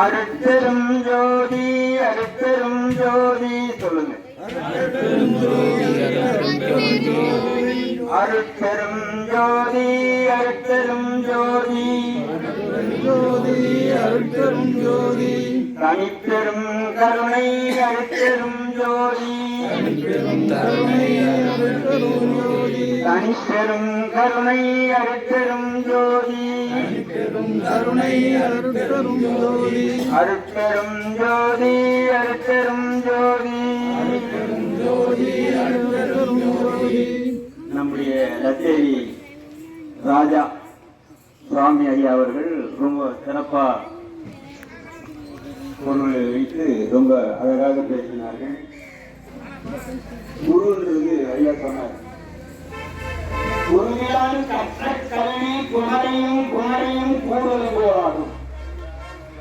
அருட்பெரும் ஜோதி அருட்பெரும் ஜோதி சொல்லுங்க. அருட்பெரும் ஜோதி அருட்பெரும் ஜோதி. ஜோதி அருட்பெரும் ஜோதி தனிப்பெரும் கருணை அருட்பெரும் ஜோதி. பெரும் கருணை தனிப்பெரும் கருணை அருட்பெரும் ஜோதி. பெரும் கருணை அருட்பெரும் ஜோதி. அருட்பெரும் ஜோதி அருட்பெரும் ஜோதி. ஜோதி அருட்பெரும் ஜோதி. நம்முடைய லத்தேரி ராஜா சுவாமி ஐயா அவர்கள் ரொம்ப சிறப்பா பொருள் வைத்து ரொம்ப அழகாக பேசினார்கள். குருன்றது ஐயா சொன்னார். குருவிலான் கற்ற கல்வி குமரையும் குமரையும் கூடுதல் போராடும்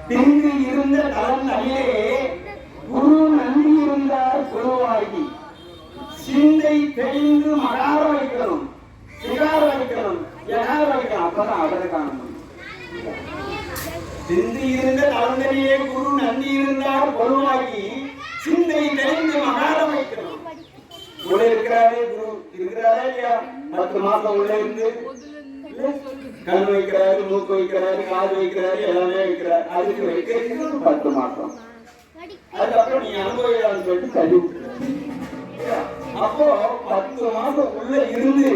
பின்பு இருந்த தலம் நல்லே குரு நன்றி இருந்தார் குருவாகி. சிந்தை தெளிந்து மகார வைக்கணும் சிகார வைக்கணும் எகார வைக்கணும். அப்பதான் அவரை காண முடியும். சிந்தி இருந்த தளந்தனியே குரு நந்தி இருந்தார் பொருளாகி சிந்தை தெளிந்து மகார வைக்கணும். உள்ள இருக்கிறாரே குரு இருக்கிறாரா இல்லையா? பத்து மாசம் உள்ள இருந்து கண் வைக்கிறாரு மூக்கு வைக்கிறாரு காது வைக்கிறாரு எல்லாமே வைக்கிறாரு. அதுக்கு வைக்கிறது பத்து மாசம் அதுக்கப்புறம் நீ அனுபவிக்கலாம்னு சொல்லிட்டு கழிவு அப்போ பத்து மாசம் உள்ள இருந்து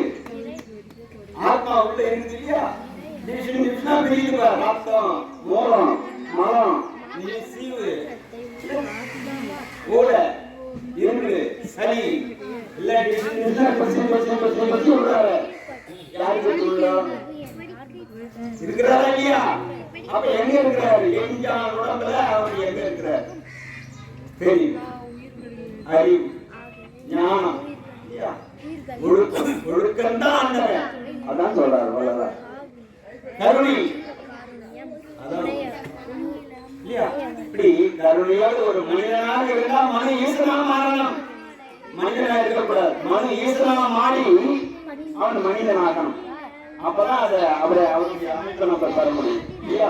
ஆத்மா உள்ள இருந்து இல்லையா? டிவிஷன் ரத்தம் மூலம் மலம் நீ சீவு கூட இரும்பு சளி இல்ல டிவிஷன் டிவிஷனா பசி பசி பசி பசி விடுறாரு யாருக்கு உள்ளோம் இருக்கிறாரா இல்லையா அப்ப எங்க இருக்கிறாரு எஞ்சான் உடம்புல அவர் எங்க இருக்கிறார் தெரியும் அறிவு ஞானம். இல்லையா? ஒழுக்கம். ஒழுக்கம் தான் ஆண்டவன் அதான் சொல்றாரு வள்ளலார் கருணை. அதான். இல்லையா? இப்படி கருணையோடு ஒரு மனிதனாக இருந்தா மனு ஈசனா மாறணும். மனிதனா இருக்கக்கூடாது. மனு ஈசனா மாறி அவன் மனிதனாகணும். அப்பதான் அதை அவரை அவருடைய அமைப்பை நம்ம தர முடியும். இல்லையா?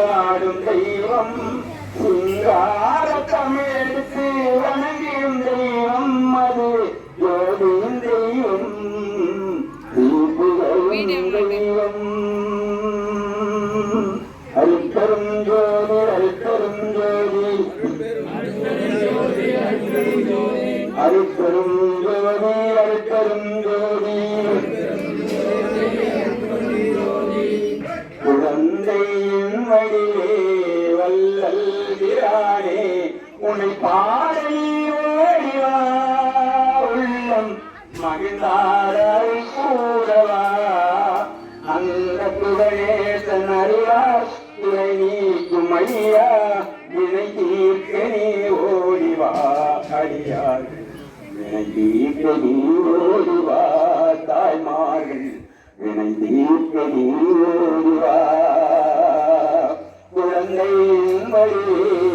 சிரசிலாடும் தெய்வம் சிங்கார தமிழெடுத்து நாடே உன்னை பாடலி ஓடிவா. உள்ளம் மகிழ்ந்தாரை கூடவா. அந்த புகழேசன் அறிவார் துணை நீக்கும் ஐயா வினை தீர்க்க நீ ஓடிவா. அடியார் வினை தீர்க்க நீ ஓடிவா. தாய்மார்கள் வினை தீர்க்க நீ ஓடிவா. குழந்தையின் வழியே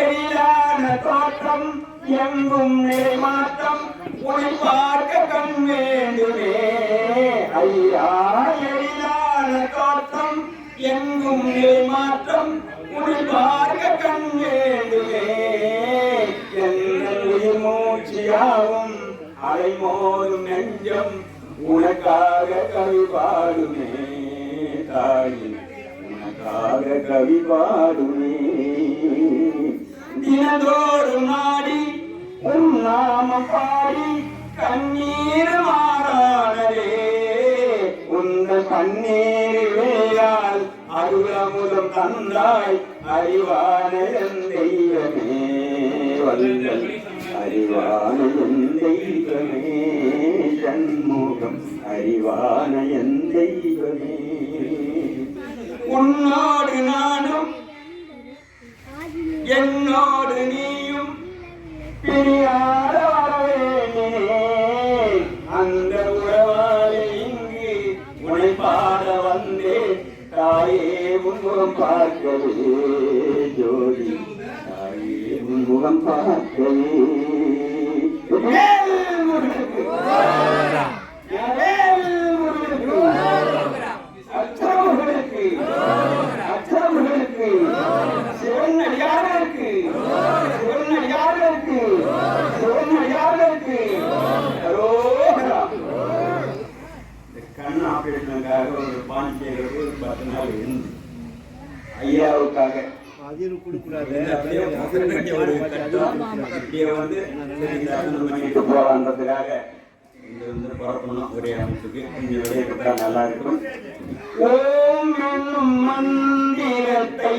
எழிலான தோற்றம் எங்கும் நிறைமாற்றம் உன்னை பார்க்க கண் வேண்டுமே. ஐயா எழிலான தோற்றம் எங்கும் நிறைமாற்றம் உன்னை பார்க்க கண் வேண்டுமே. எங்கள் மூச்சியாவும் அலைமோதும் நெஞ்சம் உனக்காக கவி பாடுமே தாயின் உனக்காக கவி பாடுமே தினந்தோறும் நாடி உன் நாமம் பாடி கண்ணீர் மாறானதே. உந்த கண்ணீர் வேயால் அருளமுதம் தந்தாய் அறிவான தெய்வமே. வந்தல் அறிவான தெய்வமே. சண்முகம் அறிவான தெய்வமே. உன்னோடு நானும் என்னோடு நீயும் பிரியாத வரவேண்டினே அந்த உறவாலே இங்கு உனை பாட வந்தேன் தாயே உன்முகம் பார்க்கவே ஜோதி. தாயே உன்முகம் பார்க்கவே அப்படியே ஒரு கட்டம், அப்படியே வந்து சரி, தரிசனம் வந்து புறப்படணும் ஒரே அமைப்புக்கு வெளியே நல்லா இருக்கும் ஓம் என்னும் மந்திரத்தை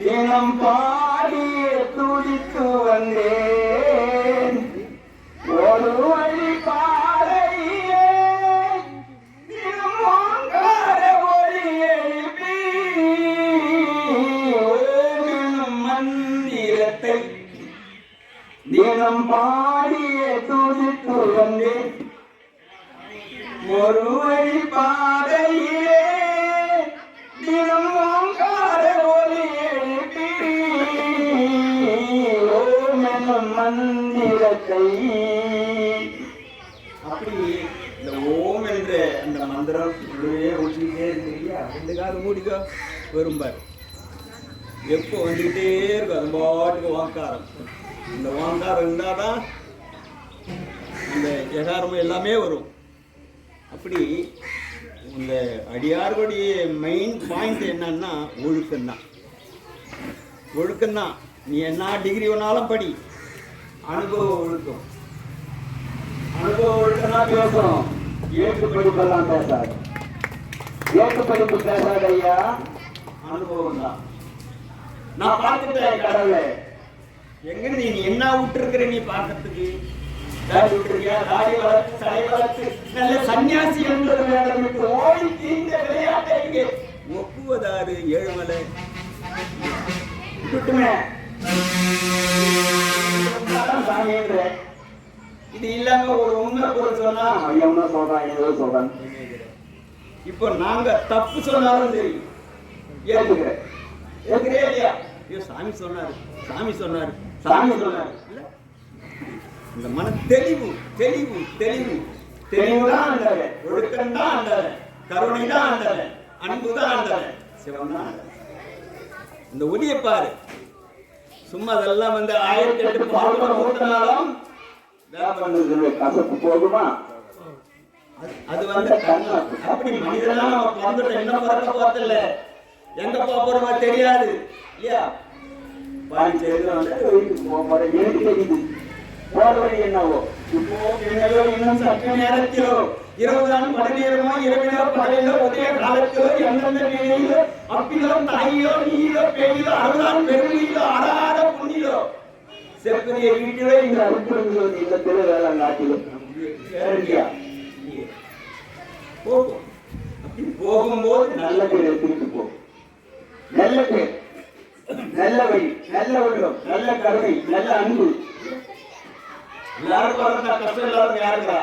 தினம் பாடி துடித்து வந்தேன். வேதம் பாடியே துதித்து வந்தேன் ஒரு வழி பாதையிலே தினம் ஓங்கார ஒலி ஓம் என்னும் மந்திரத்தை. அப்படி இந்த ஓம் என்ற அந்த மந்திரம் உள்ளே ரெண்டு மூடிக்கோ. வரும்பார் எப்போ வந்துக்கிட்டே இருக்கும். அது பாட்டுக்கு வாக்காரம். இந்த ஓங்காரம் இருந்தால் தான் இந்த எகாரமும் எல்லாமே வரும். அப்படி இந்த அடியார்களுடைய மெயின் பாயிண்ட் என்னன்னா ஒழுக்கம்தான். ஒழுக்கம்தான். நீ என்ன டிகிரி வேணாலும் படி. அனுபவ ஒழுக்கம். அனுபவ ஒழுக்கம்னா பேசணும் ஏற்று படிப்பெல்லாம் பேசாது. ஏற்று படிப்பு பேசாத ஐயா. அனுபவம் தான் நான் பார்த்துட்டேன் கடவுளை. எங்க நீ என்ன விட்டுருக்கிற நீ பார்க்கறதுக்கு? நல்ல சன்னியாசி என்பது ஓடி தீர்ந்த விளையாட்டை இங்கே ஒப்புவதாறு ஏழுமலை. இது இல்லாம ஒரு உண்மை பொருள் சொன்னா சொல்றான் ஏதோ சொல்றான். இப்போ நாங்க தப்பு சொன்னாலும் சரி. ஏத்துக்கிறேன். இல்லையா? ஐயோ சாமி சொன்னாரு. சாமி சொன்னாரு. இந்த மன தெளிவு தெளிவு தெளிவு. தெளிவு தான் ஆண்டவன் ஒழுக்கம் தான் ஆண்டவன் கருணை தான் ஆண்டவன் அன்பு தான் ஆண்டவன் சிவன் தான் இந்த ஒளியை பாரு. சும்மா அதெல்லாம் வந்து ஆயிரத்தி எட்டு பால்வரம் ஊட்டினாலும் கசப்பு போகுமா? அது- வந்து அப்படி மனிதனா நம்ம பிறந்துட்டோம் என்ன பிறக்க போறதில்ல? எங்க போக போறோமோ தெரியாது. இல்லையா? என்னவோ? இப்போ இன்னும் சற்று நேரத்திலோ இரவுதான் படநேரமோ இரவிலோ பகலிலோ உதய காலத்திலோ எந்தெந்த நிலையிலோ அப்பிலோ தாயிலோ நீலோ பேயிலோ அருளான் பெருமையிலோ அறாத புண்ணிலோ செப்பரிய வீட்டிலோ இந்த அருட்பெருங்களோ இல்லத்திலோ வேளாங்காட்டிலோ வேறண்டியா போகும். அப்படி போகும்போது நல்ல பேர் எடுத்துக்கிட்டு போ. நல்ல பேர். நல்ல வழி நல்ல உள்ளம் நல்ல கருணை நல்ல அன்பு. எல்லாருக்கும் பிறந்த கஷ்டம் இல்லாத யாருங்களா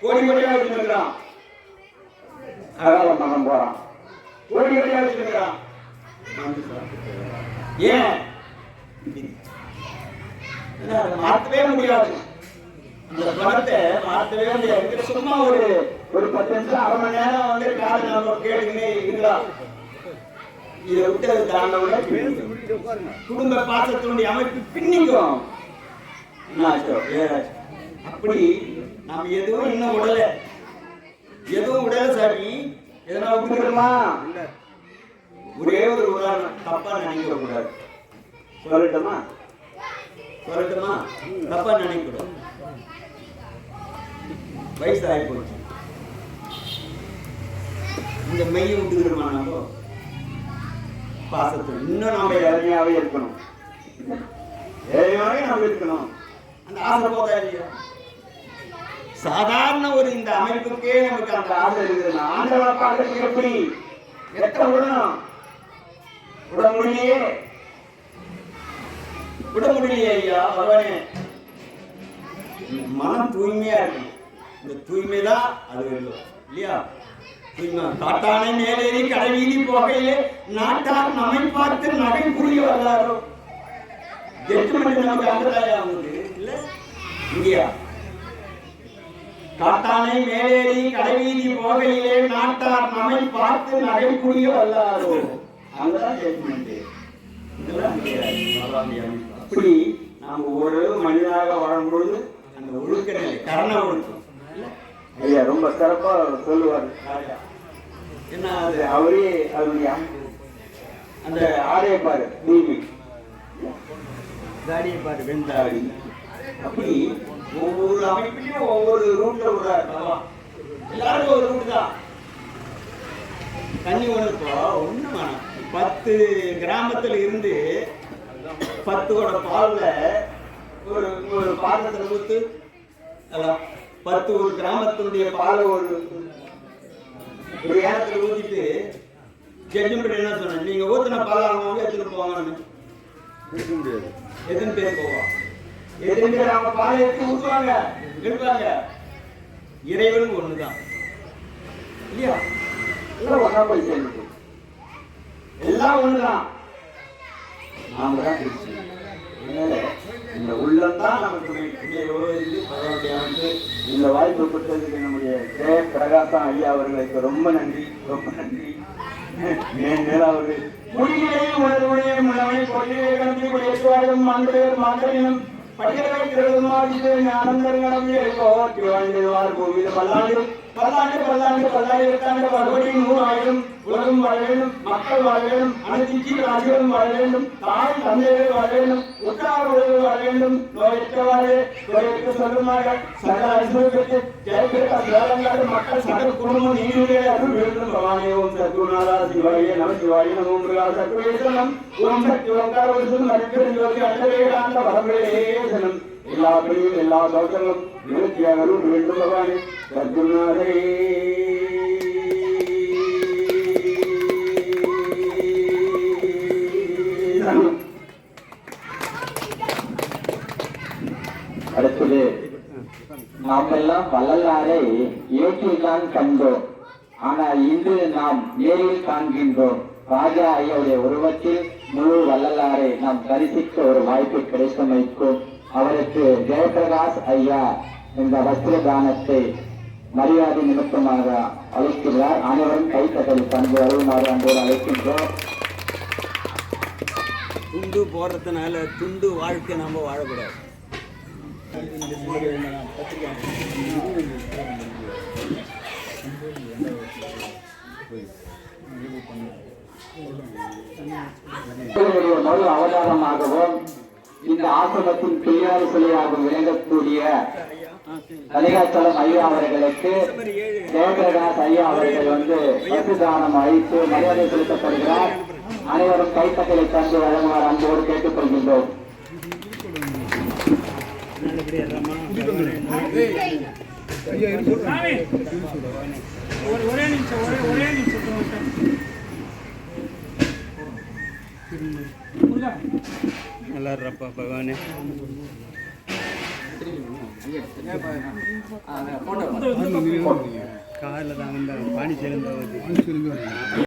கோடி கோடியா வச்சுருக்கிறான். அகால மகன் போறான். கோடி கோடியா வச்சுருக்கிறான். ஏன்? இல்ல, மாத்தவே முடியாது. அந்த பணத்தை மாத்தவே முடியாது. சும்மா ஒரு ஒரு பத்து நிமிஷம் அரை மணி நேரம் வந்து காலையில் நம்ம கேட்டுக்கினே இருக்கலாம். இதை விட்டு அது தாண்டவுட குடும்ப பாசத்தினுடைய அமைப்பு பின்னிக்கும். அப்படி நாம் எதுவும் இன்னும் விடல எதுவும் விடல சாமி எதனா விட்டுக்கிறோமா ஒரே ஒரு உதாரணம் தப்பா நினைக்க கூடாது சொல்லட்டுமா? சொல்லட்டுமா? தப்பா நினைக்க கூடாது வயசு ஆகி போச்சு. இந்த மெய் விட்டுக்கிறோமா நம்ம? பாசத்தில் இன்னும் நாம இளமையாவே இருக்கணும். இளமையாவே நாம இருக்கணும். அந்த ஆசை போதா இல்லையா? சாதாரண ஒரு இந்த அமைப்புக்கே நமக்கு அந்த ஆசை இருக்குதுன்னா ஆண்டவனை பார்க்கறதுக்கு எப்படி? எத்தனை விடணும் விட முடியலையே விட முடியலையே ஐயா பகவானே. மனம் தூய்மையா இருக்கணும். இந்த தூய்மை தான் அது இல்லையா? காட்டானை மேலேறி கடைவீதி போகையிலே நாட்டார் நம்மை பார்த்து நகை புரிய வந்தாரோ எட்டு மணி நமக்கு அங்கதாயா வந்து இல்ல? இங்கேயா? காட்டானை மேலேறி கடைவீதி போகையிலே நாட்டார் நம்மை பார்த்து நகை புரிய வந்தாரோ அங்கதான் ஜட்ஜ்மெண்ட் அப்படி நாம் ஒரு மனிதனாக வாழும் பொழுது அந்த ஒழுக்க நிலை கரண ஒழுக்கம். ஐயா ரொம்ப சிறப்பா சொல்லுவார். ராஜா. என்ன அது? அவரே அவருடைய. அந்த ஆடையை பாரு தீபி தாடியை பாரு வெந்தாடி அப்படி ஒவ்வொரு அமைப்பிலையும் ஒவ்வொரு ரூட்ல விடுறாரு எல்லாருக்கும் ஒரு ரூட் தான். தண்ணி ஒன்று இப்போ ஒன்றும் வேணாம். பத்து கிராமத்துல இருந்து பத்து கூட பால்ல ஒரு ஒரு பாத்திரத்தில் அதான். பத்து ஒரு கிராமத்தினுடைய பாலை ஒரு ஒரு ஏனத்தில் ஊத்திட்டு ஜட்ஜ்மெண்ட் என்ன சொன்னேன் நீங்க ஊத்தின பால் அவங்க எடுத்துட்டு போவாங்கன்னு. முடியாது. எத்தனை பேர் போவா எத்தனை பேர் அவங்க பாலை எடுத்து ஊத்துவாங்க? எடுப்பாங்க. இறைவன் ஒண்ணுதான். இல்லையா? எல்லாம் ஒண்ணா போய் சேர்ந்து எல்லாம் ஒண்ணுதான். நாம தான் பிரிச்சு. அதனால இந்த உள்ளம்தான் நமக்கு இந்த வாய்ப்பு கொடுத்ததுக்கு நம்முடைய கே. பிரகாசம் ஐயா அவர்களுக்கு ரொம்ப நன்றி ரொம்ப நன்றி. மேன் மேல அவர்கள் முடிநிலையில் உணர்வுடைய முன்னமை கொள்கையை கணக்கில் போற்றி பூமியில் பல்லாண்டு பல்லாண்டு பல்லாண்டு பல்லாயிரத்தாண்டு மறுபடியும் நூறு ஆயிரம் உலகம் வாழ வேண்டும் மக்கள் வாழ வேண்டும் அனைத்து ஜீவராசிகளும் வாழ வேண்டும் தாய் தந்தைகள் வாழ வேண்டும் உற்றார் உறவுகள் வாழ வேண்டும். நோயற்றவாறு நோயற்ற சொல்லுமாக சகல அனுபவத்திற்கு ஜெயபிரகா சிவகங்காடு மக்கள் சகல குடும்பம் நீங்களே அருள் வேண்டும். பவானே ஓம் சத்குருநாதா சிவாய நம சிவாய நம ஓம் முருகா சத்வேசனம் ஓம் சக்தி ஓங்கார விருதும் நடிப்பின் ஜோதி அண்டவேகாந்த வரம்பேசனம் எல்லா பிரிவும் எல்லா தோற்றங்களும் நிறுத்தியாக அருள் வேண்டும் பவானே சத்குருநாதரே. அடுத்தது நாம் எல்லாம் வள்ளலாரை ஏற்றில்தான் கண்டோம். ஆனால் இன்று நாம் நேரில் காண்கின்றோம். ராஜா ஐயாவுடைய உருவத்தில் முழு வள்ளலாரை நாம் தரிசிக்க ஒரு வாய்ப்பு கிடைத்தமைக்கும். அவருக்கு ஜெயபிரகாஷ் ஐயா இந்த வஸ்திர தானத்தை மரியாதை நிமித்தமாக அழைக்கிறார் அனைவரும் கைத்தட்டல் பண்பு வருமாறு அன்போடு அழைக்கின்றோம். துண்டு போடுறதுனால துண்டு வாழ்க்கை நம்ம வாழக்கூடாது. மறு அவதாரமாகவும் இந்த ஆசிரமத்தின் பெரியார் சிலையாக விளங்கக்கூடிய கலிகாச்சலம் ஐயா அவர்களுக்கு ஜெயபிரகாஷ் ஐயா அவர்கள் வந்து வசுதானம் அழித்து மரியாதை செலுத்தப்படுகிறார். அனைவரும் கைத்தட்டலை தந்து வழங்குமாறு அன்போடு கேட்டுக்கொள்கின்றோம். ஒரே நிமிஷம் ஒரே ஒரே நிமிஷம். நல்லா இருப்பா பகவானே காலில் தான் வந்தாங்க பாண்டிச்சேரி